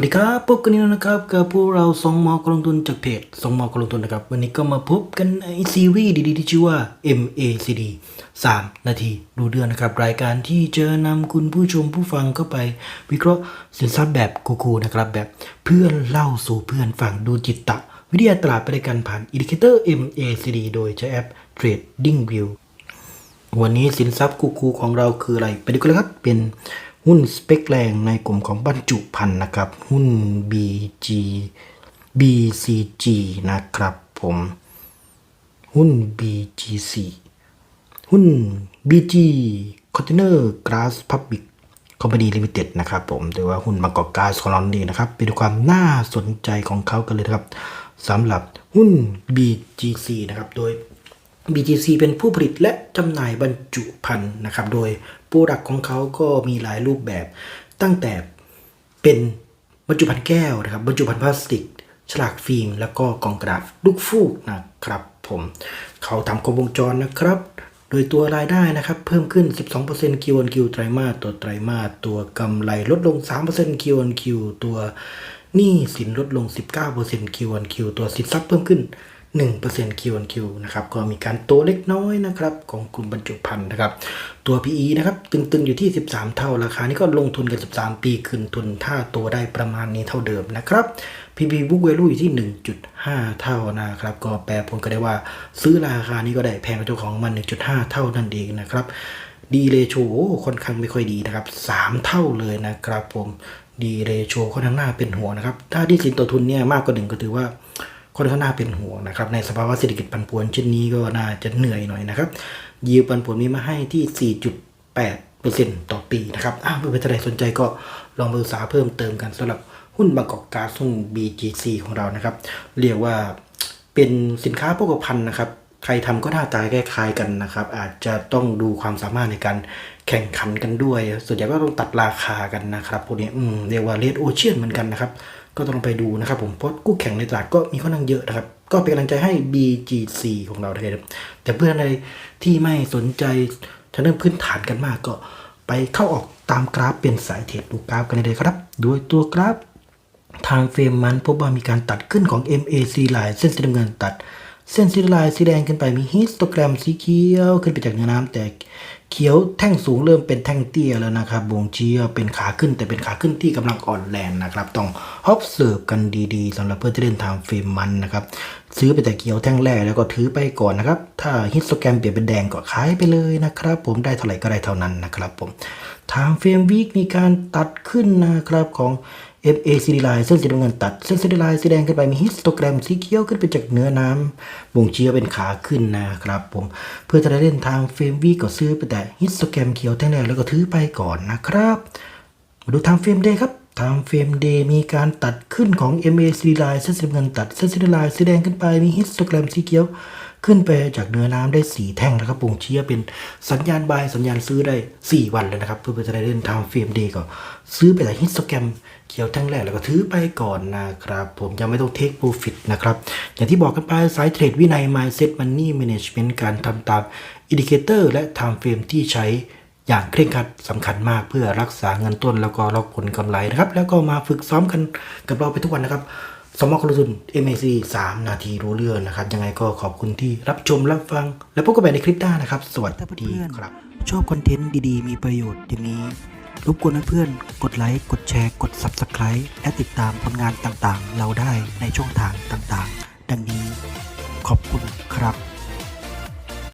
วัสดีครับพบกันอีกแล้วนะครับกับพวกเราสองมอกลงทุนจากเพจสองมอกลงทุนนะครับ วันนี้ก็มาพบกันในซีรีส์ดีๆที่ชื่อว่า MACD 3 นาทีดูเดือนนะครับ รายการที่จะนำคุณผู้ชมผู้ฟังเข้าไป วิเคราะห์สินทรัพย์แบบคูลๆนะครับ แบบเพื่อนเล่าสู่เพื่อนฟังดูจิตตะ วิทยาตลาดไปด้วยกันผ่านอินดิเคเตอร์ MACD โดยใช้แอป TradingView วันนี้สินทรัพย์คูๆของเราคืออะไรไปดูกันเลยครับเป็น หุ้นสเปคแรงในกลุ่มของบรรจุภัณฑ์นะครับ หุ้น BG BCG นะครับผมหุ้น BGC หุ้น BG Container Glass Public Company Limited นะครับผมหรือว่าหุ้นบางกอกก๊าซของเรานี่นะครับไปดูความน่าสนใจของเขากันเลยครับสำหรับหุ้น BGC นะครับ โดย BGC เป็นผู้ผลิตและจำหน่ายบรรจุภัณฑ์นะครับ โดย โปรดักของเขาก็มีหลายรูปแบบ ตั้งแต่เป็นบรรจุภัณฑ์แก้วนะครับบรรจุภัณฑ์พลาสติก ฉลากฟิล์ม แล้วก็กล่องกระดาษลูกฟูกนะครับผมเขาทำครบวงจรนะครับ โดยตัวรายได้นะครับเพิ่มขึ้น 12% Q on Q ไตรมาสต่อไตรมาสตัวกำไรลดลง 3% Q on Q ตัวหนี้สินลดลง 19% Q on Q ตัวสินทรัพย์เพิ่มขึ้น 1% Q on Q นะครับก็มีการโตเล็กน้อยนะครับของกลุ่มบรรจุภัณฑ์นะครับ ตัว PE นะครับตึงๆอยู่ที่ 13 เท่าราคา นี้ก็ลงทุนกัน 13 ปีคืนทุนถ้าโตได้ประมาณนี้เท่าเดิมนะครับ PB book value อยู่ที่ 1.5 เท่านะครับ ก็แปลผลก็ได้ว่า ซื้อราคานี้ก็ได้แพงกว่าเจ้าของมัน 1.5 เท่านั่นเองนะครับดีเลโชค่อนข้างไม่ค่อยดีนะครับ 3 เท่าเลยนะครับผมดีเลโชค่อนข้างน่าเป็นห่วงนะครับ ถ้าที่สินต่อทุนเนี่ยมากกว่าหนึ่งก็ถือว่า ค่อนข้างน่าเป็นห่วงนะครับ ในสภาวะเศรษฐกิจผันผวนเช่นนี้ก็น่าจะเหนื่อยหน่อยนะครับ ยิวปันผลมีมาให้ที่ 4.8%ต่อปีนะครับอ้าวเพื่อนๆท่านใดสนใจก็ลองไปศึกษาเพิ่มเติมกันสำหรับหุ้นบางกอกก๊าซหุ้น BGC ของเรานะครับ เรียกว่าเป็นสินค้าโภคภัณฑ์นะครับ ใครทำก็หน้าตาคล้ายๆกันนะครับ อาจจะต้องดูความสามารถในการแข่งขันกันด้วย ส่วนใหญ่ก็ต้องตัดราคากันนะครับพวกนี้เรียกว่าเลดโอเชียนเหมือนกันนะครับ ก็ต้องไปดูนะครับผมเพราะคู่แข่งในตลาดก็มีค่อนข้างเยอะนะครับ ก็เป็นกำลังใจให้ BGC ของเรานะครับแต่เพื่อนอะไรที่ไม่สนใจทางเรื่องพื้นฐานกันมากก็ไปเข้าออกตามกราฟเป็นสายเทรดดูกราฟกันเลยครับโดยตัวกราฟทางเฟรมมันพบว่ามีการตัดขึ้นของ MAC ลายเส้นสีน้ำเงินตัด เส้นสีลายสีแดงขึ้นไปมีฮิสโตแกรมสีเขียวขึ้นไปจากเนื้อน้ำแต่เขียวแท่งสูงเริ่มเป็นแท่งเตี้ยแล้วนะครับบ่งชี้ว่าเป็นขาขึ้นแต่เป็นขาขึ้นที่กำลังอ่อนแรงนะครับ ต้อง observe กันดีๆสำหรับเพื่อนที่เล่นทางเฟรมมันนะครับ ซื้อไปแต่เขียวแท่งแรกแล้วก็ถือไปก่อนนะครับ ถ้าฮิสโตแกรมเปลี่ยนเป็นแดงก็ขายไปเลยนะครับ ผมได้เท่าไหร่ก็ได้เท่านั้นนะครับผม ทางเฟรมวีคมีการตัดขึ้นนะครับของ MACD line เส้นสีน้ำเงินตัด เส้นสีแดงสีแดงขึ้นไปมีฮิสโตแกรมสีเขียวขึ้นไปจากเนื้อน้ำบ่งชี้ว่าเป็นขาขึ้นนะครับผมเพื่อจะได้เล่นทางเฟรมวีก็ซื้อไปแต่ฮิสโตแกรมเขียวแท่งแรกแล้วก็ถือไปก่อนนะครับ มาดูทางเฟรมเดย์ครับ ทางเฟรมเดย์มีการตัดขึ้นของ MACD line เส้นสีน้ำเงินตัดเส้นสีแดงสีแดงขึ้นไปมีฮิสโตแกรมสีเขียว ขึ้นไปจากเนื้อน้ำได้ 4 แท่งนะครับบ่งเชี้ว่าเป็นสัญญาณบายสัญญาณซื้อได้ 4 วันเลยนะครับ เพื่อจะได้เล่นทางเฟรมเดย์ก็ซื้อไปแต่ฮิสโตแกรมเขียวแท่งแรกแล้วก็ถือไปก่อนนะครับ ผมยังไม่ต้องเทคโปรฟิตนะครับ อย่างที่บอกกันไปสายเทรดวินัย mindset money management การทำตามอินดิเคเตอร์และ time frame ที่ใช้ อย่างเคร่งครัดสำคัญมากเพื่อรักษาเงินต้นแล้วก็ล็อกผลกำไรนะครับ แล้วก็มาฝึกซ้อมกันกับเราไปทุกวันนะครับสมองลงทุน MAC 3 นาทีรู้เรื่องนะครับ ยังไงก็ขอบคุณที่รับชมรับฟัง และพบกันใหม่ในคลิปหน้านะครับ สวัสดีครับ ชอบคอนเทนต์ดีๆ มีประโยชน์อย่างนี้ รบกวนเพื่อนๆกดไลค์ กดแชร์ กด Subscribe และติดตามผลงานต่างๆ เราได้ในช่องทางต่างๆ ดังนี้ ขอบคุณครับ